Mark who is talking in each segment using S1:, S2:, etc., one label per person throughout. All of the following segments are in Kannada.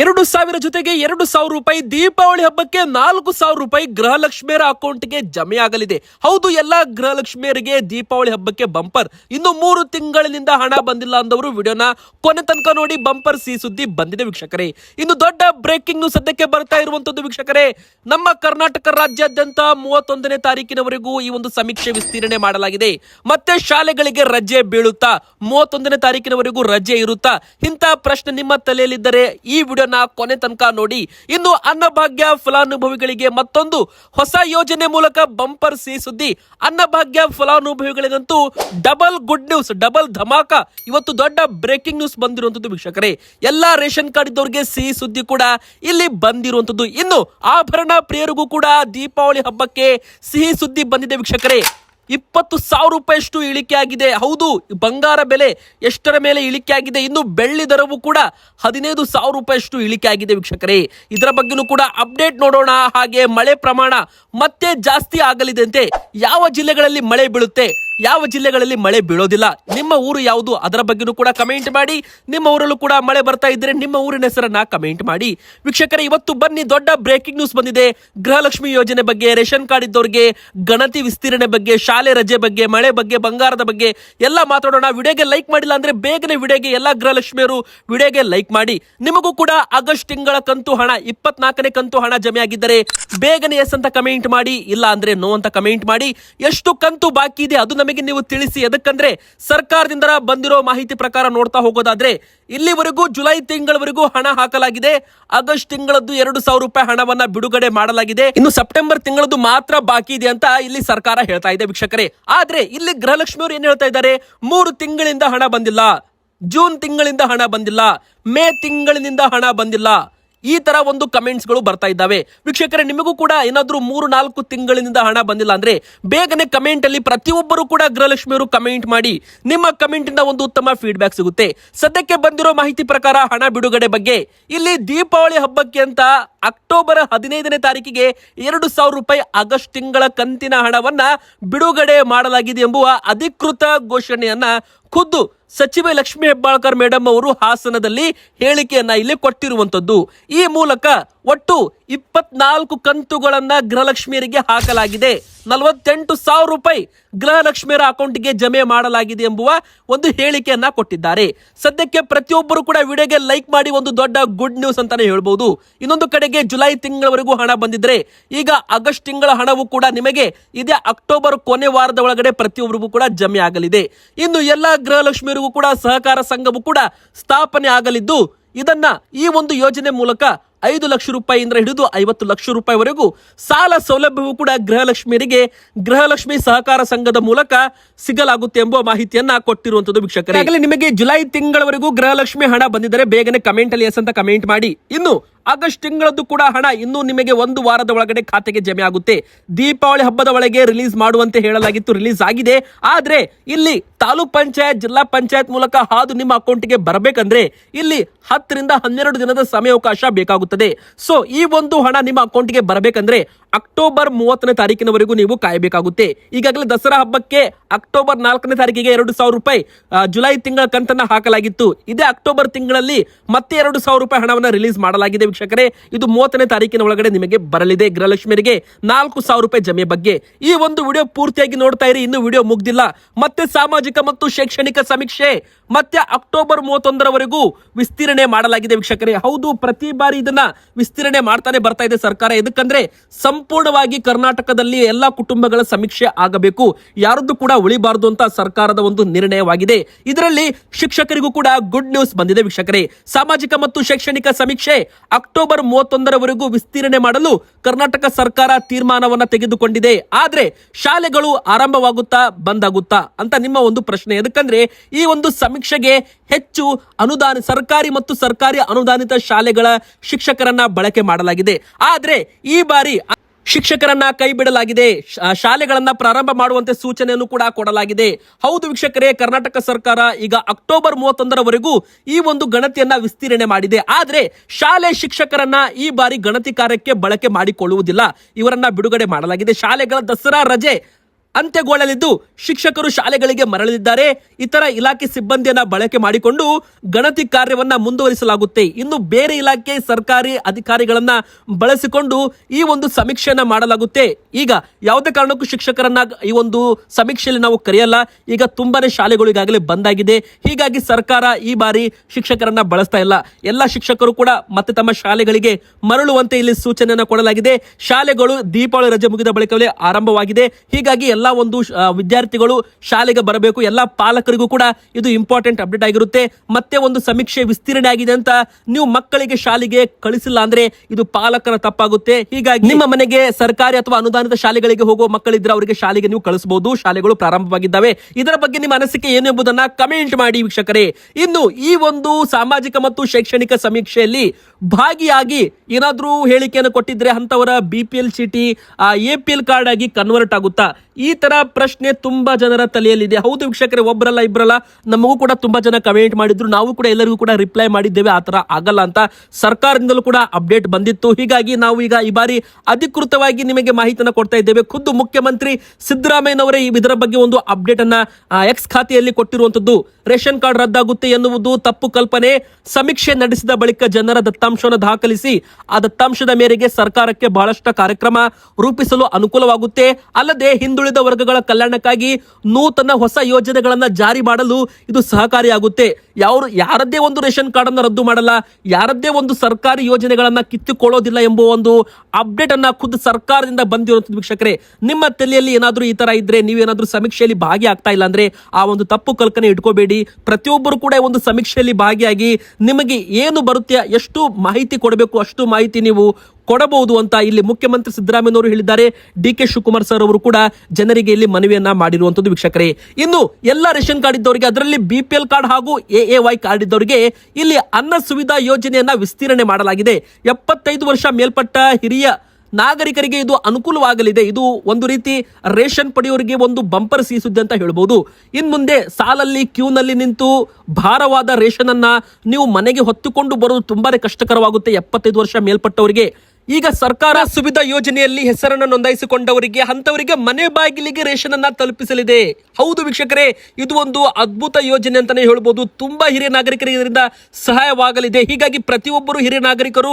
S1: ಎರಡು ಸಾವಿರ ಜೊತೆಗೆ ಎರಡು ಸಾವಿರ ರೂಪಾಯಿ ದೀಪಾವಳಿ ಹಬ್ಬಕ್ಕೆ ನಾಲ್ಕು ಸಾವಿರ ರೂಪಾಯಿ ಗೃಹಲಕ್ಷ್ಮಿಯರ ಅಕೌಂಟ್ಗೆ ಜಮೆ ಆಗಲಿದೆ. ಹೌದು, ಎಲ್ಲಾ ಗೃಹಲಕ್ಷ್ಮಿಯರಿಗೆ ದೀಪಾವಳಿ ಹಬ್ಬಕ್ಕೆ ಬಂಪರ್. ಇನ್ನು ಮೂರು ತಿಂಗಳಿನಿಂದ ಹಣ ಬಂದಿಲ್ಲ ಅಂದವರು ವಿಡಿಯೋನ ಕೊನೆ ತನಕ ನೋಡಿ ಬಂಪರ್ ಸಿ ಸುದ್ದಿ ಬಂದಿದೆ ವೀಕ್ಷಕರೇ. ಇನ್ನು ದೊಡ್ಡ ಬ್ರೇಕಿಂಗ್ ಸದ್ಯಕ್ಕೆ ಬರ್ತಾ ಇರುವಂತದ್ದು ವೀಕ್ಷಕರೇ. ನಮ್ಮ ಕರ್ನಾಟಕ ರಾಜ್ಯಾದ್ಯಂತ ಮೂವತ್ತೊಂದನೇ ತಾರೀಕಿನವರೆಗೂ ಈ ಒಂದು ಸಮೀಕ್ಷೆ ವಿಸ್ತೀರ್ಣೆ ಮಾಡಲಾಗಿದೆ. ಮತ್ತೆ ಶಾಲೆಗಳಿಗೆ ರಜೆ ಬೀಳುತ್ತಾ ಮೂವತ್ತೊಂದನೇ ತಾರೀಕಿನವರೆಗೂ ರಜೆ ಇರುತ್ತಾ? ಇಂತಹ ಪ್ರಶ್ನೆ ನಿಮ್ಮ ತಲೆಯಲ್ಲಿದ್ದರೆ ಈ ವಿಡಿಯೋನ ಕೊನೆ ತನಕ ನೋಡಿ ಇನ್ನು ಅನ್ನಭಾಗ್ಯ ಫಲಾನುಭವಿಗಳಿಗೆ ಮತ್ತೊಂದು ಹೊಸ ಯೋಜನೆ ಮೂಲಕ ಬಂಪರ್ ಸಿ ಸುದ್ದಿ ಅನ್ನಭಾಗ್ಯ ಫಲಾನುಭವಿಗಳಿಗಂತೂ ಡಬಲ್ ಗುಡ್ ನ್ಯೂಸ್, ಡಬಲ್ ಧಮಾಕ. ಇವತ್ತು ದೊಡ್ಡ ಬ್ರೇಕಿಂಗ್ ನ್ಯೂಸ್ ಬಂದಿರುವಂತದ್ದು ವೀಕ್ಷಕರೇ. ಎಲ್ಲಾ ರೇಷನ್ ಕಾರ್ಡ್ ಇದ್ದವರಿಗೆ ಸಿಹಿ ಸುದ್ದಿ ಕೂಡ ಇಲ್ಲಿ ಬಂದಿರುವಂತದ್ದು. ಇನ್ನು ಆಭರಣ ಪ್ರಿಯರಿಗೂ ಕೂಡ ದೀಪಾವಳಿ ಹಬ್ಬಕ್ಕೆ ಸಿಹಿ ಸುದ್ದಿ ಬಂದಿದೆ ವೀಕ್ಷಕರೇ. ಇಪ್ಪತ್ತು ಸಾವಿರ ರೂಪಾಯಿಯಷ್ಟು ಇಳಿಕೆ ಆಗಿದೆ. ಹೌದು, ಬಂಗಾರ ಬೆಲೆ ಎಷ್ಟರ ಮೇಲೆ ಇಳಿಕೆ ಆಗಿದೆ? ಇನ್ನು ಬೆಳ್ಳಿ ದರವು ಕೂಡ ಹದಿನೈದು ಸಾವಿರ ರೂಪಾಯಿಯಷ್ಟು ಇಳಿಕೆ ಆಗಿದೆ ವೀಕ್ಷಕರೇ. ಇದರ ಬಗ್ಗೆನೂ ಕೂಡ ಅಪ್ಡೇಟ್ ನೋಡೋಣ. ಹಾಗೆ ಮಳೆ ಪ್ರಮಾಣ ಮತ್ತೆ ಜಾಸ್ತಿ ಆಗಲಿದೆ ಅಂತೆ. ಯಾವ ಜಿಲ್ಲೆಗಳಲ್ಲಿ ಮಳೆ ಬೀಳುತ್ತೆ? ಯಾವ ಜಿಲ್ಲೆಗಳಲ್ಲಿ ಮಳೆ ಬೀಳೋದಿಲ್ಲ? ನಿಮ್ಮ ಊರು ಯಾವುದು? ಅದರ ಬಗ್ಗೆನೂ ಕೂಡ ಕಮೆಂಟ್ ಮಾಡಿ. ನಿಮ್ಮ ಊರಲ್ಲೂ ಕೂಡ ಮಳೆ ಬರ್ತಾ ಇದ್ರೆ ನಿಮ್ಮ ಊರಿನ ಹೆಸರನ್ನ ಕಮೆಂಟ್ ಮಾಡಿ. ವೀಕ್ಷಕರೇ, ಇವತ್ತು ಬನ್ನಿ ದೊಡ್ಡ ಬ್ರೇಕಿಂಗ್ ನ್ಯೂಸ್ ಬಂದಿದೆ. ಗೃಹಲಕ್ಷ್ಮಿ ಯೋಜನೆ ಬಗ್ಗೆ, ರೇಷನ್ ಕಾರ್ಡ್ ಇದ್ದವರಿಗೆ ಗಣತಿ ವಿಸ್ತೀರ್ಣೆ ಬಗ್ಗೆ, ಶಾಲೆ ರಜೆ ಬಗ್ಗೆ, ಮಳೆ ಬಗ್ಗೆ, ಬಂಗಾರದ ಬಗ್ಗೆ ಎಲ್ಲ ಮಾತಾಡೋಣ. ವಿಡಿಯೋಗೆ ಲೈಕ್ ಮಾಡಿಲ್ಲ ಅಂದ್ರೆ ಬೇಗನೆ ವಿಡಿಯೋಗೆ ಎಲ್ಲ ಗೃಹಲಕ್ಷ್ಮಿಯರು ವಿಡಿಯೋಗೆ ಲೈಕ್ ಮಾಡಿ. ನಿಮಗೂ ಕೂಡ ಆಗಸ್ಟ್ ತಿಂಗಳ ಕಂತು ಹಣ, ಇಪ್ಪತ್ನಾಲ್ಕನೇ ಕಂತು ಹಣ ಜಮೆ ಆಗಿದ್ದರೆ ಬೇಗನೆ ಎಸ್ ಅಂತ ಕಮೆಂಟ್ ಮಾಡಿ. ಇಲ್ಲ ಅಂದ್ರೆ ನೋ ಅಂತ ಕಮೆಂಟ್ ಮಾಡಿ. ಎಷ್ಟು ಕಂತು ಬಾಕಿ ಇದೆ ಅದು ನಮಗೆ ನೀವು ತಿಳಿಸಿ ಎದಕ್ಕಂದ್ರೆ ಸರ್ಕಾರದಿಂದ ಬಂದಿರೋ ಮಾಹಿತಿ ಪ್ರಕಾರ ನೋಡ್ತಾ ಹೋಗೋದಾದ್ರೆ ಇಲ್ಲಿವರೆಗೂ ಜುಲೈ ತಿಂಗಳವರೆಗೂ ಹಣ ಹಾಕಲಾಗಿದೆ. ಆಗಸ್ಟ್ ತಿಂಗಳದ್ದು ಎರಡು ಸಾವಿರ ರೂಪಾಯಿ ಹಣವನ್ನ ಬಿಡುಗಡೆ ಮಾಡಲಾಗಿದೆ. ಇನ್ನು ಸೆಪ್ಟೆಂಬರ್ ತಿಂಗಳದ್ದು ಮಾತ್ರ ಬಾಕಿ ಇದೆ ಅಂತ ಇಲ್ಲಿ ಸರ್ಕಾರ ಹೇಳ್ತಾ ಇದೆ ವೀಕ್ಷಕರೇ. ಆದ್ರೆ ಇಲ್ಲಿ ಗೃಹಲಕ್ಷ್ಮಿ ಅವರು ಏನ್ ಹೇಳ್ತಾ ಇದ್ದಾರೆ? ಮೂರು ತಿಂಗಳಿಂದ ಹಣ ಬಂದಿಲ್ಲ. ಜೂನ್ ತಿಂಗಳಿಂದ ಹಣ ಬಂದಿಲ್ಲ. ಮೇ ತಿಂಗಳಿನಿಂದ ಹಣ ಬಂದಿಲ್ಲ. ಈ ತರ ಒಂದು ಕಮೆಂಟ್ಸ್ಗಳು ಬರ್ತಾ ಇದ್ದಾವೆ. ವೀಕ್ಷಕರೇ, ನಿಮಗೂ ಕೂಡ ಏನಾದರೂ ಮೂರು, ನಾಲ್ಕು ತಿಂಗಳಿನಿಂದ ಹಣ ಬಂದಿಲ್ಲ ಅಂದ್ರೆ ಬೇಗನೆ ಕಮೆಂಟ್ ಅಲ್ಲಿ ಪ್ರತಿಯೊಬ್ಬರು ಕೂಡ ಗೃಹಲಕ್ಷ್ಮಿಯವರು ಕಮೆಂಟ್ ಮಾಡಿ. ನಿಮ್ಮ ಕಮೆಂಟ್ ಇಂದ ಒಂದು ಉತ್ತಮ ಫೀಡ್ಬ್ಯಾಕ್ ಸಿಗುತ್ತೆ. ಸದ್ಯಕ್ಕೆ ಬಂದಿರೋ ಮಾಹಿತಿ ಪ್ರಕಾರ ಹಣ ಬಿಡುಗಡೆ ಬಗ್ಗೆ ಇಲ್ಲಿ ದೀಪಾವಳಿ ಹಬ್ಬಕ್ಕೆ ಅಂತ ಅಕ್ಟೋಬರ್ ಹದಿನೈದನೇ ತಾರೀಕಿಗೆ ಎರಡು ಸಾವಿರ ರೂಪಾಯಿ ಆಗಸ್ಟ್ ತಿಂಗಳ ಕಂತಿನ ಹಣವನ್ನ ಬಿಡುಗಡೆ ಮಾಡಲಾಗಿದೆ ಎಂಬುವ ಅಧಿಕೃತ ಘೋಷಣೆಯನ್ನ ಖುದ್ದು ಸಚಿವೆ ಲಕ್ಷ್ಮಿ ಹೆಬ್ಬಾಳ್ಕರ್ ಮೇಡಮ್ ಅವರು ಹಾಸನದಲ್ಲಿ ಹೇಳಿಕೆಯನ್ನ ಇಲ್ಲಿ ಕೊಟ್ಟಿರುವಂತದ್ದು ಈ ಮೂಲಕ ಒಟ್ಟು ಇಪ್ಪತ್ನಾಲ್ಕು ಕಂತುಗಳನ್ನ ಗೃಹಲಕ್ಷ್ಮಿಯರಿಗೆ ಹಾಕಲಾಗಿದೆ. ನಲವತ್ತೆಂಟು ಸಾವಿರ ರೂಪಾಯಿ ಗೃಹಲಕ್ಷ್ಮಿಯರ ಅಕೌಂಟ್ಗೆ ಜಮೆ ಮಾಡಲಾಗಿದೆ ಎಂಬುವ ಒಂದು ಹೇಳಿಕೆಯನ್ನ ಕೊಟ್ಟಿದ್ದಾರೆ. ಸದ್ಯಕ್ಕೆ ಪ್ರತಿಯೊಬ್ಬರು ಕೂಡ ವಿಡಿಯೋಗೆ ಲೈಕ್ ಮಾಡಿ ಒಂದು ದೊಡ್ಡ ಗುಡ್ ನ್ಯೂಸ್ ಅಂತಾನೆ ಹೇಳ್ಬಹುದು ಇನ್ನೊಂದು ಕಡೆಗೆ ಜುಲೈ ತಿಂಗಳವರೆಗೂ ಹಣ ಬಂದಿದ್ರೆ ಈಗ ಆಗಸ್ಟ್ ತಿಂಗಳ ಹಣವು ಕೂಡ ನಿಮಗೆ ಇದೇ ಅಕ್ಟೋಬರ್ ಕೊನೆ ವಾರದ ಒಳಗಡೆ ಪ್ರತಿಯೊಬ್ಬರಿಗೂ ಕೂಡ ಜಮೆ ಆಗಲಿದೆ. ಇನ್ನು ಎಲ್ಲಾ ಗೃಹಲಕ್ಷ್ಮಿಯರಿಗೂ ಕೂಡ ಸಹಕಾರ ಸಂಘವು ಕೂಡ ಸ್ಥಾಪನೆ ಆಗಲಿದ್ದು ಇದನ್ನ ಈ ಒಂದು ಯೋಜನೆ ಮೂಲಕ ಐದು ಲಕ್ಷ ರೂಪಾಯಿಯಿಂದ ಹಿಡಿದು ಐವತ್ತು ಲಕ್ಷ ರೂಪಾಯಿವರೆಗೂ ಸಾಲ ಸೌಲಭ್ಯವೂ ಕೂಡ ಗೃಹಲಕ್ಷ್ಮಿಯರಿಗೆ, ಗೃಹಲಕ್ಷ್ಮಿ ಸಹಕಾರ ಸಂಘದ ಮೂಲಕ ಸಿಗಲಾಗುತ್ತೆ ಎಂಬ ಮಾಹಿತಿಯನ್ನ ಕೊಟ್ಟಿರುವಂತದ್ದು ವೀಕ್ಷಕರೇ. ನಿಮಗೆ ಜುಲೈ ತಿಂಗಳವರೆಗೂ ಗೃಹಲಕ್ಷ್ಮಿ ಹಣ ಬಂದಿದ್ದರೆ ಬೇಗನೆ ಕಮೆಂಟ್ ಅಲ್ಲಿ ಎಸ್ ಅಂತ ಕಮೆಂಟ್ ಮಾಡಿ. ಇನ್ನು ಆಗಸ್ಟ್ ತಿಂಗಳದ್ದು ಕೂಡ ಹಣ ಇನ್ನು ನಿಮಗೆ ಒಂದು ವಾರದ ಒಳಗಡೆ ಖಾತೆಗೆ ಜಮೆ ಆಗುತ್ತೆ. ದೀಪಾವಳಿ ಹಬ್ಬದ ಒಳಗೆ ರಿಲೀಸ್ ಮಾಡುವಂತೆ ಹೇಳಲಾಗಿತ್ತು ರಿಲೀಸ್ ಆಗಿದೆ. ಆದ್ರೆ ಇಲ್ಲಿ ತಾಲೂಕ್ ಪಂಚಾಯತ್, ಜಿಲ್ಲಾ ಪಂಚಾಯತ್ ಮೂಲಕ ಹಾದು ನಿಮ್ಮ ಅಕೌಂಟ್ಗೆ ಬರಬೇಕಂದ್ರೆ ಇಲ್ಲಿ ಹತ್ತರಿಂದ ಹನ್ನೆರಡು ದಿನದ ಸಮಯಾವಕಾಶ ಬೇಕಾಗುತ್ತದೆ ಸೊ ಈ ಒಂದು ಹಣ ನಿಮ್ಮ ಅಕೌಂಟ್ಗೆ ಬರಬೇಕಂದ್ರೆ ಅಕ್ಟೋಬರ್ ಮೂವತ್ತನೇ ತಾರೀಕಿನವರೆಗೂ ನೀವು ಕಾಯಬೇಕಾಗುತ್ತೆ. ಈಗಾಗಲೇ ದಸರಾ ಹಬ್ಬಕ್ಕೆ ಅಕ್ಟೋಬರ್ ನಾಲ್ಕನೇ ತಾರೀಕಿಗೆ ಎರಡು ಸಾವಿರ ರೂಪಾಯಿ ಜುಲೈ ತಿಂಗಳ ಕಂತನ್ನ ಹಾಕಲಾಗಿತ್ತು. ಇದೇ ಅಕ್ಟೋಬರ್ ತಿಂಗಳಲ್ಲಿ ಮತ್ತೆ ಎರಡು ಸಾವಿರ ರೂಪಾಯಿ ಹಣವನ್ನ ರಿಲೀಸ್ ಮಾಡಲಾಗಿದೆ ವೀಕ್ಷಕರೇ. ಇದು ಮೂವತ್ತನೇ ತಾರೀಕಿನ ಒಳಗಡೆ ನಿಮಗೆ ಬರಲಿದೆ. ಗೃಹಲಕ್ಷ್ಮಿಯರಿಗೆ ನಾಲ್ಕು ಸಾವಿರ ರೂಪಾಯಿ ಜಮೆ ಬಗ್ಗೆ. ಈ ಒಂದು ವಿಡಿಯೋ ಪೂರ್ತಿಯಾಗಿ ನೋಡ್ತಾ ಇರಿ. ಇನ್ನು ವಿಡಿಯೋ ಮುಗ್ದಿಲ್ಲ. ಮತ್ತೆ ಸಾಮಾಜಿಕ ಮತ್ತು ಶೈಕ್ಷಣಿಕ ಸಮೀಕ್ಷೆ ಮತ್ತೆ ಅಕ್ಟೋಬರ್ ಮೂವತ್ತೊಂದರವರೆಗೂ ವಿಸ್ತೀರ್ಣೆ ಮಾಡಲಾಗಿದೆ ವೀಕ್ಷಕರೇ. ಹೌದು, ಪ್ರತಿ ಬಾರಿ ಇದನ್ನ ವಿಸ್ತೀರ್ಣೆ ಮಾಡ್ತಾನೆ ಬರ್ತಾ ಇದೆ ಸರ್ಕಾರ. ಎದಕ್ಕಂದ್ರೆ ಸಂಪೂರ್ಣವಾಗಿ ಕರ್ನಾಟಕದಲ್ಲಿ ಎಲ್ಲಾ ಕುಟುಂಬಗಳ ಸಮೀಕ್ಷೆ ಆಗಬೇಕು. ಯಾರದ್ದು ಕೂಡ ಉಳಿಬಾರದು ಅಂತ ಸರ್ಕಾರದ ಒಂದು ನಿರ್ಣಯವಾಗಿದೆ. ಇದರಲ್ಲಿ ಶಿಕ್ಷಕರಿಗೂ ಕೂಡ ಗುಡ್ ನ್ಯೂಸ್ ಬಂದಿದೆ ವೀಕ್ಷಕರೇ. ಸಾಮಾಜಿಕ ಮತ್ತು ಶೈಕ್ಷಣಿಕ ಸಮೀಕ್ಷೆ ಅಕ್ಟೋಬರ್ ಮೂವತ್ತೊಂದರವರೆಗೂ ವಿಸ್ತೀರ್ಣೆ ಮಾಡಲು ಕರ್ನಾಟಕ ಸರ್ಕಾರ ತೀರ್ಮಾನವನ್ನ ತೆಗೆದುಕೊಂಡಿದೆ. ಆದ್ರೆ ಶಾಲೆಗಳು ಆರಂಭವಾಗುತ್ತಾ ಬಂದಾಗುತ್ತಾ ಅಂತ ನಿಮ್ಮ ಒಂದು ಪ್ರಶ್ನೆ. ಎದಕ್ಕಂದ್ರೆ ಈ ಒಂದು ಸಮೀಕ್ಷೆಗೆ ಹೆಚ್ಚು ಅನುದಾನ, ಸರ್ಕಾರಿ ಮತ್ತು ಸರ್ಕಾರಿ ಅನುದಾನಿತ ಶಾಲೆಗಳ ಶಿಕ್ಷಕರನ್ನ ಬಳಕೆ ಮಾಡಲಾಗಿದೆ. ಆದರೆ ಈ ಬಾರಿ ಶಿಕ್ಷಕರನ್ನ ಕೈ ಬಿಡಲಾಗಿದೆ. ಶಾಲೆಗಳನ್ನ ಪ್ರಾರಂಭ ಮಾಡುವಂತೆ ಸೂಚನೆಯನ್ನು ಕೂಡ ಕೊಡಲಾಗಿದೆ. ಹೌದು ವೀಕ್ಷಕರೇ, ಕರ್ನಾಟಕ ಸರ್ಕಾರ ಈಗ ಅಕ್ಟೋಬರ್ ಮೂವತ್ತೊಂದರವರೆಗೂ ಈ ಒಂದು ಗಣತಿಯನ್ನ ವಿಸ್ತೀರ್ಣೆ ಮಾಡಿದೆ. ಆದರೆ ಶಾಲೆ ಶಿಕ್ಷಕರನ್ನ ಈ ಬಾರಿ ಗಣತಿ ಕಾರ್ಯಕ್ಕೆ ಬಳಕೆ ಮಾಡಿಕೊಳ್ಳುವುದಿಲ್ಲ. ಇವರನ್ನ ಬಿಡುಗಡೆ ಮಾಡಲಾಗಿದೆ. ಶಾಲೆಗಳ ದಸರಾ ರಜೆ ಅಂತ್ಯಗೊಳ್ಳಲಿದ್ದು ಶಿಕ್ಷಕರು ಶಾಲೆಗಳಿಗೆ ಮರಳಲಿದ್ದಾರೆ. ಇತರ ಇಲಾಖೆ ಸಿಬ್ಬಂದಿಯನ್ನ ಬಳಕೆ ಮಾಡಿಕೊಂಡು ಗಣತಿ ಕಾರ್ಯವನ್ನ ಮುಂದುವರಿಸಲಾಗುತ್ತೆ. ಇನ್ನು ಬೇರೆ ಇಲಾಖೆ ಸರ್ಕಾರಿ ಅಧಿಕಾರಿಗಳನ್ನ ಬಳಸಿಕೊಂಡು ಈ ಒಂದು ಸಮೀಕ್ಷೆಯನ್ನ ಮಾಡಲಾಗುತ್ತೆ. ಈಗ ಯಾವುದೇ ಕಾರಣಕ್ಕೂ ಶಿಕ್ಷಕರನ್ನ ಈ ಒಂದು ಸಮೀಕ್ಷೆಯಲ್ಲಿ ನಾವು ಕರೆಯಲ್ಲ. ಈಗ ತುಂಬಾನೇ ಶಾಲೆಗಳು ಈಗಾಗಲೇ ಬಂದ್ ಹೀಗಾಗಿ ಸರ್ಕಾರ ಈ ಬಾರಿ ಶಿಕ್ಷಕರನ್ನ ಬಳಸ್ತಾ ಇಲ್ಲ. ಎಲ್ಲ ಶಿಕ್ಷಕರು ಕೂಡ ಮತ್ತೆ ತಮ್ಮ ಶಾಲೆಗಳಿಗೆ ಮರಳುವಂತೆ ಇಲ್ಲಿ ಸೂಚನೆಯನ್ನು ಕೊಡಲಾಗಿದೆ. ಶಾಲೆಗಳು ದೀಪಾವಳಿ ರಜೆ ಮುಗಿದ ಬಳಿಕವೇ ಆರಂಭವಾಗಿದೆ. ಹೀಗಾಗಿ ಒಂದು ವಿದ್ಯಾರ್ಥಿಗಳು ಶಾಲೆಗೆ ಬರಬೇಕು. ಎಲ್ಲ ಪಾಲಕರಿಗೂ ಕೂಡ ಇದು ಇಂಪಾರ್ಟೆಂಟ್ ಅಪ್ಡೇಟ್ ಆಗಿರುತ್ತೆ. ಮತ್ತೆ ಒಂದು ಸಮೀಕ್ಷೆ ವಿಸ್ತೀರ್ಣ ಆಗಿದೆ ಅಂತ ನೀವು ಮಕ್ಕಳಿಗೆ ಶಾಲೆಗೆ ಕಳಿಸಿಲ್ಲ ಅಂದ್ರೆ ಇದು ಪಾಲಕರ ತಪ್ಪಾಗುತ್ತೆ. ಹೀಗಾಗಿ ನಿಮ್ಮ ಮನೆಗೆ ಸರ್ಕಾರಿ ಅಥವಾ ಅನುದಾನಿತ ಶಾಲೆಗಳಿಗೆ ಹೋಗುವ ಮಕ್ಕಳಿದ್ರೆ ಅವರಿಗೆ ಶಾಲೆಗೆ ನೀವು ಕಳಿಸಬಹುದು ಶಾಲೆಗಳು ಪ್ರಾರಂಭವಾಗಿದ್ದಾವೆ. ಇದರ ಬಗ್ಗೆ ನಿಮ್ಮ ಅನಿಸಿಕೆ ಏನು ಎಂಬುದನ್ನ ಕಮೆಂಟ್ ಮಾಡಿ ವೀಕ್ಷಕರೇ. ಇನ್ನು ಈ ಒಂದು ಸಾಮಾಜಿಕ ಮತ್ತು ಶೈಕ್ಷಣಿಕ ಸಮೀಕ್ಷೆಯಲ್ಲಿ ಭಾಗಿಯಾಗಿ ಏನಾದ್ರೂ ಹೇಳಿಕೆಯನ್ನು ಕೊಟ್ಟಿದ್ರೆ ಅಂತವರ ಬಿ ಪಿ ಎಲ್ ಚೀಟಿ ಎ ಪಿ ಎಲ್ ಕಾರ್ಡ್ ಆಗಿ ಕನ್ವರ್ಟ್ ಆಗುತ್ತಾ? ಈ ತರ ಪ್ರಶ್ನೆ ತುಂಬಾ ಜನರ ತಲೆಯಲ್ಲಿದೆ. ಹೌದು ವೀಕ್ಷಕರೇ ಒಬ್ಬರಲ್ಲ ಇಬ್ಬರಲ್ಲ ನಮಗೂ ಕೂಡ ತುಂಬಾ ಜನ ಕಮೆಂಟ್ ಮಾಡಿದ್ರು. ನಾವು ಕೂಡ ಎಲ್ಲರಿಗೂ ಕೂಡ ರಿಪ್ಲೈ ಮಾಡಿದ್ದೇವೆ. ಆ ತರ ಆಗಲ್ಲ ಅಂತ ಸರ್ಕಾರದಿಂದಲೂ ಕೂಡ ಅಪ್ಡೇಟ್ ಬಂದಿತ್ತು. ಹೀಗಾಗಿ ನಾವು ಈಗ ಈ ಬಾರಿ ಅಧಿಕೃತವಾಗಿ ನಿಮಗೆ ಮಾಹಿತಿಯನ್ನು ಕೊಡ್ತಾ ಇದ್ದೇವೆ. ಖುದ್ದು ಮುಖ್ಯಮಂತ್ರಿ ಸಿದ್ದರಾಮಯ್ಯನವರೇ ಇದರ ಬಗ್ಗೆ ಒಂದು ಅಪ್ಡೇಟ್ ಅನ್ನ ಎಕ್ಸ್ ಖಾತೆಯಲ್ಲಿ ಕೊಟ್ಟಿರುವಂತದ್ದು. ರೇಷನ್ ಕಾರ್ಡ್ ರದ್ದಾಗುತ್ತೆ ಎನ್ನುವುದು ತಪ್ಪು ಕಲ್ಪನೆ. ಸಮೀಕ್ಷೆ ನಡೆಸಿದ ಬಳಿಕ ಜನರ ದತ್ತಾಂಶವನ್ನು ದಾಖಲಿಸಿ, ಆ ದತ್ತಾಂಶದ ಮೇರೆಗೆ ಸರ್ಕಾರಕ್ಕೆ ಬಹಳಷ್ಟು ಕಾರ್ಯಕ್ರಮ ರೂಪಿಸಲು ಅನುಕೂಲವಾಗುತ್ತೆ. ಅಲ್ಲದೆ ಹಿಂದುಳಿದ ವರ್ಗಗಳ ಕಲ್ಯಾಣಕ್ಕಾಗಿ ನೂತನ ಹೊಸ ಯೋಜನೆಗಳನ್ನು ಜಾರಿ ಮಾಡಲು ಇದು ಸಹಕಾರಿಯಾಗುತ್ತೆ. ಯಾರು ಯಾರದ್ದೇ ಒಂದು ರೇಷನ್ ಕಾರ್ಡ್ ಅನ್ನ ರದ್ದು ಮಾಡಲ್ಲ, ಯಾರದ್ದೇ ಒಂದು ಸರ್ಕಾರಿ ಯೋಜನೆಗಳನ್ನ ಕಿತ್ತುಕೊಳ್ಳೋದಿಲ್ಲ ಎಂಬ ಒಂದು ಅಪ್ಡೇಟ್ ಅನ್ನ ಖುದ್ದು ಸರ್ಕಾರದಿಂದ ಬಂದಿರುವಂತದ್ದು ವೀಕ್ಷಕರೇ, ನಿಮ್ಮ ತಲೆಯಲ್ಲಿ ಏನಾದರೂ ಈ ತರ ಇದ್ರೆ ನೀವೇನಾದ್ರೂ ಸಮೀಕ್ಷೆಯಲ್ಲಿ ಭಾಗಿಯಾಗ್ತಾ ಇಲ್ಲ ಅಂದ್ರೆ ಆ ಒಂದು ತಪ್ಪು ಕಲ್ಪನೆ ಇಟ್ಕೋಬೇಡಿ. ಪ್ರತಿಯೊಬ್ಬರು ಕೂಡ ಒಂದು ಸಮೀಕ್ಷೆಯಲ್ಲಿ ಭಾಗಿಯಾಗಿ ನಿಮಗೆ ಏನು ಬರುತ್ತೆ, ಎಷ್ಟು ಮಾಹಿತಿ ಕೊಡಬೇಕು, ಅಷ್ಟು ಮಾಹಿತಿ ನೀವು ಕೊಡಬಹುದು ಅಂತ ಇಲ್ಲಿ ಮುಖ್ಯಮಂತ್ರಿ ಸಿದ್ದರಾಮಯ್ಯನವರು ಹೇಳಿದ್ದಾರೆ. ಡಿ ಕೆ ಶಿವಕುಮಾರ್ ಸರ್ ಅವರು ಕೂಡ ಜನರಿಗೆ ಇಲ್ಲಿ ಮನವಿಯನ್ನ ಮಾಡಿರುವಂತದ್ದು ವೀಕ್ಷಕರೇ. ಇನ್ನು ಎಲ್ಲ ರೇಷನ್ ಕಾರ್ಡ್ ಇದ್ದವರಿಗೆ, ಅದರಲ್ಲಿ ಬಿ ಪಿ ಎಲ್ ಕಾರ್ಡ್ ಹಾಗೂ ಎ ವೈ ಕಾರ್ಡ್ ಇದ್ದವರಿಗೆ ಇಲ್ಲಿ ಅನ್ನ ಸುವಿಧಾ ಯೋಜನೆಯನ್ನ ವಿಸ್ತೀರ್ಣೆ ಮಾಡಲಾಗಿದೆ. ಎಪ್ಪತ್ತೈದು ವರ್ಷ ಮೇಲ್ಪಟ್ಟ ಹಿರಿಯ ನಾಗರಿಕರಿಗೆ ಇದು ಅನುಕೂಲವಾಗಲಿದೆ. ಇದು ಒಂದು ರೀತಿ ರೇಷನ್ ಪಡೆಯೋರಿಗೆ ಒಂದು ಬಂಪರ್ ಸೀಸುದ್ದಿ ಅಂತ ಹೇಳ್ಬೋದು. ಇನ್ ಮುಂದೆ ಸಾಲಲ್ಲಿ, ಕ್ಯೂನಲ್ಲಿ ನಿಂತು ಭಾರವಾದ ರೇಷನ್ ಅನ್ನ ನೀವು ಮನೆಗೆ ಹೊತ್ತುಕೊಂಡು ಬರೋದು ತುಂಬಾನೇ ಕಷ್ಟಕರವಾಗುತ್ತೆ. ಎಪ್ಪತ್ತೈದು ವರ್ಷ ಮೇಲ್ಪಟ್ಟವರಿಗೆ. ಈಗ ಸರ್ಕಾರ ಸುವಿಧಾ ಯೋಜನೆಯಲ್ಲಿ ಹೆಸರನ್ನು ನೋಂದಾಯಿಸಿಕೊಂಡವರಿಗೆ ಅಂತವರಿಗೆ ಮನೆ ಬಾಗಿಲಿಗೆ ರೇಷನ್ ಅನ್ನ ತಲುಪಿಸಲಿದೆ. ಹೌದು ವೀಕ್ಷಕರೇ, ಇದು ಒಂದು ಅದ್ಭುತ ಯೋಜನೆ ಅಂತಾನೆ ಹೇಳ್ಬೋದು. ತುಂಬಾ ಹಿರಿಯ ನಾಗರಿಕರಿಗೆ ಇದರಿಂದ ಸಹಾಯವಾಗಲಿದೆ. ಹೀಗಾಗಿ ಪ್ರತಿಯೊಬ್ಬರು ಹಿರಿಯ ನಾಗರಿಕರು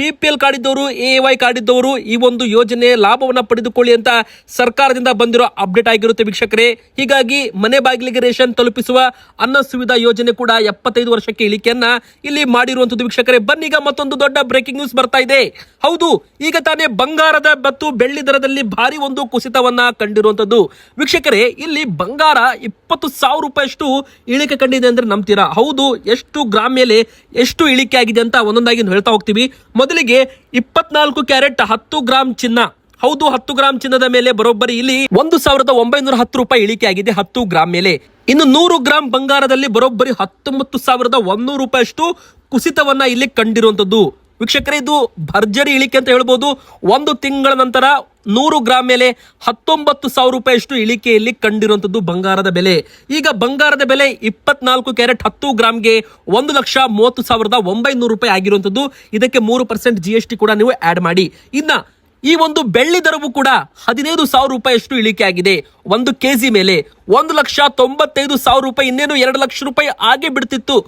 S1: ಬಿ ಪಿ ಎಲ್ ಕಾರ್ಡ್ ಇದ್ದವರು ಎ ವೈ ಕಾರ್ಡ್ ಇದ್ದವರು ಈ ಒಂದು ಯೋಜನೆ ಲಾಭವನ್ನ ಪಡೆದುಕೊಳ್ಳಿ ಅಂತ ಸರ್ಕಾರದಿಂದ ಬಂದಿರೋ ಅಪ್ಡೇಟ್ ಆಗಿರುತ್ತೆ ವೀಕ್ಷಕರೇ. ಹೀಗಾಗಿ ಮನೆ ಬಾಗಿಲಿಗೆ ರೇಷನ್ ತಲುಪಿಸುವ ಅನ್ನ ಸುವಿಧಾ ಯೋಜನೆ ಕೂಡ ಎಪ್ಪತ್ತೈದು ವರ್ಷಕ್ಕೆ ಇಳಿಕೆಯನ್ನ ಇಲ್ಲಿ ಮಾಡಿರುವಂತದ್ದು ವೀಕ್ಷಕರೇ. ಬನ್ನೀಗ ಮತ್ತೊಂದು ದೊಡ್ಡ ಬ್ರೇಕಿಂಗ್ ನ್ಯೂಸ್ ಬರ್ತಾ ಇದೆ. ಹೌದು, ಈಗ ತಾನೇ ಬಂಗಾರದ ಮತ್ತು ಬೆಳ್ಳಿ ದರದಲ್ಲಿ ಭಾರಿ ಒಂದು ಕುಸಿತವನ್ನ ಕಂಡಿರುವಂತದ್ದು ವೀಕ್ಷಕರೇ, ಇಲ್ಲಿ ಬಂಗಾರ ಇಪ್ಪತ್ತು ಸಾವಿರ ರೂಪಾಯಿಯಷ್ಟು ಇಳಿಕೆ ಕಂಡಿದೆ ಅಂದ್ರೆ ನಂಬ್ತೀರಾ? ಹೌದು, ಎಷ್ಟು ಗ್ರಾಮ್ ಮೇಲೆ ಎಷ್ಟು ಇಳಿಕೆ ಆಗಿದೆ ಅಂತ ಒಂದೊಂದಾಗಿ ಹೇಳ್ತಾ ಹೋಗ್ತೀವಿ. ಮೊದಲಿಗೆ ಇಪ್ಪತ್ನಾಲ್ಕು ಕ್ಯಾರೆಟ್ ಹತ್ತು ಗ್ರಾಮ್ ಚಿನ್ನ. ಹೌದು, ಹತ್ತು ಗ್ರಾಮ್ ಚಿನ್ನದ ಮೇಲೆ ಬರೋಬ್ಬರಿ ಇಲ್ಲಿ ಒಂದು ಸಾವಿರದ ಒಂಬೈನೂರ ಹತ್ತು ರೂಪಾಯಿ ಇಳಿಕೆ ಆಗಿದೆ ಹತ್ತು ಗ್ರಾಮ್ ಮೇಲೆ. ಇನ್ನು ನೂರು ಗ್ರಾಮ್ ಬಂಗಾರದಲ್ಲಿ ಬರೋಬ್ಬರಿ ಹತ್ತೊಂಬತ್ತು ಸಾವಿರದ ಒಂದೂರು ರೂಪಾಯಿಯಷ್ಟು ಕುಸಿತವನ್ನ ಇಲ್ಲಿ ಕಂಡಿರುವಂತದ್ದು ವೀಕ್ಷಕರೇ, ಇದು ಭರ್ಜರಿ ಇಳಿಕೆ ಅಂತ ಹೇಳ್ಬೋದು. ಒಂದು ತಿಂಗಳ ನಂತರ ನೂರು ಗ್ರಾಮ್ ಮೇಲೆ ಹತ್ತೊಂಬತ್ತು ಸಾವಿರ ರೂಪಾಯಿಯಷ್ಟು ಇಳಿಕೆಯಲ್ಲಿ ಕಂಡಿರುವಂತದ್ದು ಬಂಗಾರದ ಬೆಲೆ. ಈಗ ಬಂಗಾರದ ಬೆಲೆ ಇಪ್ಪತ್ನಾಲ್ಕು ಕ್ಯಾರೆಟ್ ಹತ್ತು ಗ್ರಾಮ್ಗೆ ಒಂದು ಲಕ್ಷ ಮೂವತ್ತು ಸಾವಿರದ ಒಂಬೈನೂರು ರೂಪಾಯಿ ಆಗಿರುವಂತದ್ದು ಇದಕ್ಕೆ ಮೂರು ಪರ್ಸೆಂಟ್ ಜಿ ಎಸ್ ಟಿ ಕೂಡ ನೀವು ಆಡ್ ಮಾಡಿ. ಇನ್ನ ಈ ಒಂದು ಬೆಳ್ಳಿ ದರವು ಕೂಡ ಹದಿನೈದು ಸಾವಿರ ರೂಪಾಯಿಯಷ್ಟು ಇಳಿಕೆ ಆಗಿದೆ. ಒಂದು ಕೆಜಿ ಮೇಲೆ ಒಂದು ಲಕ್ಷ ತೊಂಬತ್ತೈದು ಸಾವಿರ ರೂಪಾಯಿ ಇನ್ನೇನು ಎರಡು ಲಕ್ಷ ರೂಪಾಯಿ ಆಗೇ ಬಿಡ್ತಿತ್ತು.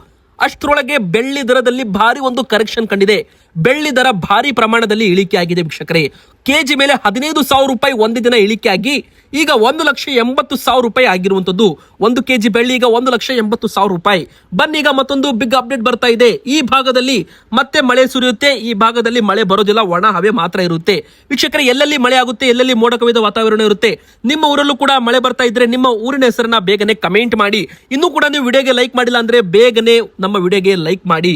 S1: ಅಷ್ಟರೊಳಗೆ ಬೆಳ್ಳಿ ದರದಲ್ಲಿ ಭಾರಿ ಒಂದು ಕರೆಕ್ಷನ್ ಕಂಡಿದೆ. ಬೆಳ್ಳಿ ದರ ಭಾರಿ ಪ್ರಮಾಣದಲ್ಲಿ ಇಳಿಕೆ ಆಗಿದೆ ವೀಕ್ಷಕರೇ. ಕೆಜಿ ಮೇಲೆ ಹದಿನೈದು ಸಾವಿರ ರೂಪಾಯಿ ಒಂದು ದಿನ ಇಳಿಕೆ ಆಗಿ ಈಗ ಒಂದು ಲಕ್ಷ ಎಂಬತ್ತು ಸಾವಿರ ರೂಪಾಯಿ ಆಗಿರುವಂತದ್ದು ಒಂದು ಕೆಜಿ ಬೆಳ್ಳಿ ಈಗ ಒಂದು ಲಕ್ಷ ಎಂಬತ್ತು ಸಾವಿರ ರೂಪಾಯಿ. ಬನ್ನೀಗ ಮತ್ತೊಂದು ಬಿಗ್ ಅಪ್ಡೇಟ್ ಬರ್ತಾ ಇದೆ. ಈ ಭಾಗದಲ್ಲಿ ಮತ್ತೆ ಮಳೆ ಸುರಿಯುತ್ತೆ. ಈ ಭಾಗದಲ್ಲಿ ಮಳೆ ಬರೋದಿಲ್ಲ. ಒಣ ಹವೆ ಮಾತ್ರ ಇರುತ್ತೆ. ವೀಕ್ಷಕರೇ, ಎಲ್ಲೆಲ್ಲಿ ಮಳೆ ಆಗುತ್ತೆ, ಎಲ್ಲೆಲ್ಲಿ ಮೋಡ ಕವಿದ ವಾತಾವರಣ ಇರುತ್ತೆ, ನಿಮ್ಮ ಊರಲ್ಲೂ ಕೂಡ ಮಳೆ ಬರ್ತಾ ಇದ್ರೆ ನಿಮ್ಮ ಊರಿನ ಹೆಸರನ್ನ ಬೇಗನೆ ಕಮೆಂಟ್ ಮಾಡಿ. ಇನ್ನೂ ಕೂಡ ನೀವು ವಿಡಿಯೋಗೆ ಲೈಕ್ ಮಾಡಿಲ್ಲ ಅಂದ್ರೆ ಬೇಗನೆ ನಮ್ಮ ವಿಡಿಯೋಗೆ ಲೈಕ್ ಮಾಡಿ.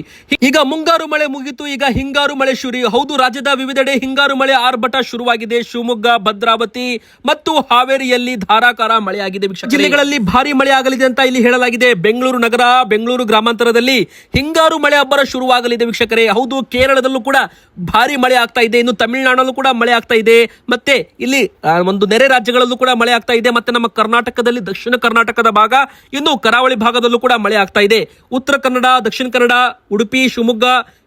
S1: ಈಗ ಮುಂಗಾರು ಮಳೆ ಮುಗಿತು. ಈಗ ಹಿಂಗಾರು ಮಳೆ ಶುರು. ಹೌದು, ರಾಜ್ಯದ ವಿವಿಧೆಡೆ ಹಿಂಗಾರು ಮಳೆ ಆರ್ಭಟ ಶುರುವಾಗಿದೆ. ಶಿವಮೊಗ್ಗ, ಭದ್ರಾವತಿ ಮತ್ತು ಹಾವೇರಿಯಲ್ಲಿ ಧಾರಾಕಾರ ಮಳೆಯಾಗಿದೆ. ಜಿಲ್ಲೆಗಳಲ್ಲಿ ಭಾರಿ ಮಳೆ ಆಗಲಿದೆ ಅಂತ ಇಲ್ಲಿ ಹೇಳಲಾಗಿದೆ. ಬೆಂಗಳೂರು ನಗರ, ಬೆಂಗಳೂರು ಗ್ರಾಮಾಂತರದಲ್ಲಿ ಹಿಂಗಾರು ಮಳೆ ಅಬ್ಬರ ಶುರುವಾಗಲಿದೆ ವೀಕ್ಷಕರೇ. ಹೌದು, ಕೇರಳದಲ್ಲೂ ಕೂಡ ಭಾರಿ ಮಳೆ ಆಗ್ತಾ ಇದೆ. ಇನ್ನು ತಮಿಳುನಾಡಲ್ಲೂ ಕೂಡ ಮಳೆ ಆಗ್ತಾ ಇದೆ. ಮತ್ತೆ ಇಲ್ಲಿ ಒಂದು ನೆರೆ ರಾಜ್ಯಗಳಲ್ಲೂ ಕೂಡ ಮಳೆ ಆಗ್ತಾ ಇದೆ. ಮತ್ತೆ ನಮ್ಮ ಕರ್ನಾಟಕದಲ್ಲಿ, ದಕ್ಷಿಣ ಕರ್ನಾಟಕದ ಭಾಗ, ಇನ್ನು ಕರಾವಳಿ ಭಾಗದಲ್ಲೂ ಕೂಡ ಮಳೆ ಆಗ್ತಾ ಇದೆ. ಉತ್ತರ ಕನ್ನಡ, ದಕ್ಷಿಣ ಕನ್ನಡ, ಉಡುಪಿ, ಶಿವಮೊಗ್ಗ,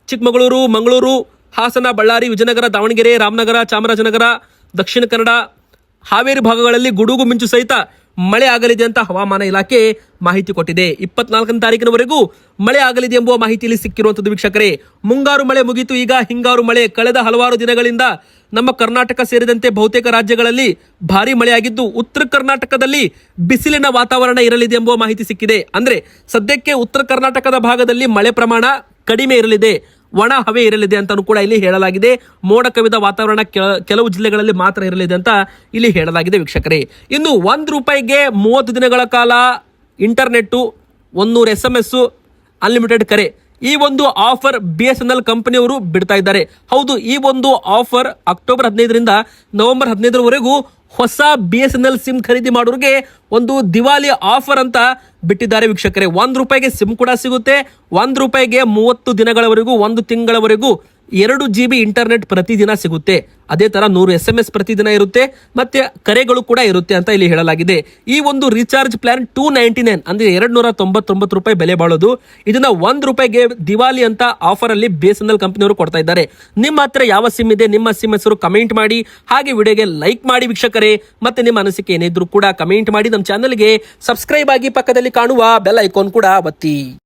S1: ಚಿಕ್ಕಮಗಳೂರು, ಮಂಗಳೂರು ಹಾಸನ, ಬಳ್ಳಾರಿ, ವಿಜಯನಗರ, ದಾವಣಗೆರೆ, ರಾಮನಗರ, ಚಾಮರಾಜನಗರ, ದಕ್ಷಿಣ ಕನ್ನಡ, ಹಾವೇರಿ ಭಾಗಗಳಲ್ಲಿ ಗುಡುಗು ಮಿಂಚು ಸಹಿತ ಮಳೆ ಆಗಲಿದೆ ಅಂತ ಹವಾಮಾನ ಇಲಾಖೆ ಮಾಹಿತಿ ಕೊಟ್ಟಿದೆ. ಇಪ್ಪತ್ನಾಲ್ಕನೇ ತಾರೀಕಿನವರೆಗೂ ಮಳೆ ಆಗಲಿದೆ ಎಂಬುವ ಮಾಹಿತಿಯಲ್ಲಿ ಸಿಕ್ಕಿರುವಂಥದ್ದು ವೀಕ್ಷಕರೇ. ಮುಂಗಾರು ಮಳೆ ಮುಗಿತು, ಈಗ ಹಿಂಗಾರು ಮಳೆ. ಕಳೆದ ಹಲವಾರು ದಿನಗಳಿಂದ ನಮ್ಮ ಕರ್ನಾಟಕ ಸೇರಿದಂತೆ ಬಹುತೇಕ ರಾಜ್ಯಗಳಲ್ಲಿ ಭಾರಿ ಮಳೆಯಾಗಿದ್ದು, ಉತ್ತರ ಕರ್ನಾಟಕದಲ್ಲಿ ಬಿಸಿಲಿನ ವಾತಾವರಣ ಇರಲಿದೆ ಎಂಬುವ ಮಾಹಿತಿ ಸಿಕ್ಕಿದೆ. ಅಂದ್ರೆ ಸದ್ಯಕ್ಕೆ ಉತ್ತರ ಕರ್ನಾಟಕದ ಭಾಗದಲ್ಲಿ ಮಳೆ ಪ್ರಮಾಣ ಕಡಿಮೆ ಇರಲಿದೆ. ಒಣ ಹವೆ ಇರಲಿದೆ ಅಂತಾನೂ ಕೂಡ ಇಲ್ಲಿ ಹೇಳಲಾಗಿದೆ. ಮೋಡ ಕವಿದ ವಾತಾವರಣ ಕೆಲವು ಜಿಲ್ಲೆಗಳಲ್ಲಿ ಮಾತ್ರ ಇರಲಿದೆ ಅಂತ ಇಲ್ಲಿ ಹೇಳಲಾಗಿದೆ ವೀಕ್ಷಕರೇ. ಇನ್ನು ಒಂದು ರೂಪಾಯಿಗೆ ಮೂವತ್ತು ದಿನಗಳ ಕಾಲ ಇಂಟರ್ನೆಟ್ಟು ಒಂದೂರು ಎಸ್ ಎಂ ಎಸ್ಸು ಅನ್ಲಿಮಿಟೆಡ್ ಕರೆ. ಈ ಒಂದು offer B S N L ಕಂಪನಿಯವರು ಬಿಡ್ತಾ ಇದ್ದಾರೆ. ಹೌದು, ಈ ಒಂದು ಆಫರ್ ಅಕ್ಟೋಬರ್ ಹದಿನೈದರಿಂದ ನವೆಂಬರ್ ಹದಿನೈದರವರೆಗೂ ಹೊಸ B S N L SIM ಖರೀದಿ ಮಾಡೋರಿಗೆ ಒಂದು ದಿವಾಲಿ ಆಫರ್ ಅಂತ ಬಿಟ್ಟಿದ್ದಾರೆ ವೀಕ್ಷಕರೇ. ಒಂದು ರೂಪಾಯಿಗೆ ಸಿಮ್ ಕೂಡ ಸಿಗುತ್ತೆ, ಒಂದು ರೂಪಾಯಿಗೆ ಮೂವತ್ತು ದಿನಗಳವರೆಗೂ, ಒಂದು ತಿಂಗಳವರೆಗೂ ಎರಡು ಜಿ ಬಿ ಇಂಟರ್ನೆಟ್ ಪ್ರತಿದಿನ ಸಿಗುತ್ತೆ. ಅದೇ ತರ ನೂರು ಎಸ್ ಎಂ ಎಸ್ ಪ್ರತಿದಿನ ಇರುತ್ತೆ, ಮತ್ತೆ ಕರೆಗಳು ಕೂಡ ಇರುತ್ತೆ ಅಂತ ಇಲ್ಲಿ ಹೇಳಲಾಗಿದೆ. ಈ ಒಂದು recharge plan two ninety nine ಅಂದ್ರೆ ಎರಡ್ ನೂರ ತೊಂಬತ್ತೊಂಬತ್ತು ರೂಪಾಯಿ ಬೆಲೆ ಬಾಳೋದು. ಇದನ್ನ ಒಂದ್ ರೂಪಾಯಿಗೆ ದಿವಾಲಿ ಅಂತ ಆಫರ್ ಅಲ್ಲಿ ಎಲ್ ಕಂಪನಿಯವರು ಕೊಡ್ತಾ ಇದ್ದಾರೆ. ನಿಮ್ಮ ಹತ್ರ ಯಾವ ಸಿಮ್ ಇದೆ, ನಿಮ್ಮ ಸಿಮ್ ಹೆಸರು ಕಮೆಂಟ್ ಮಾಡಿ. ಹಾಗೆ ವಿಡಿಯೋಗೆ ಲೈಕ್ ಮಾಡಿ ವೀಕ್ಷಕರೇ. ಮತ್ತೆ ನಿಮ್ಮ ಅನಿಸಿಕೆ ಏನಿದ್ರು ಕೂಡ ಕಮೆಂಟ್ ಮಾಡಿ. ನಮ್ಮ ಚಾನಲ್ಗೆ ಸಬ್ಸ್ಕ್ರೈಬ್ ಆಗಿ ಪಕ್ಕದಲ್ಲಿ ಕಾಣುವ ಬೆಲ್ ಐಕಾನ್ ಕೂಡ ಒತ್ತಿ.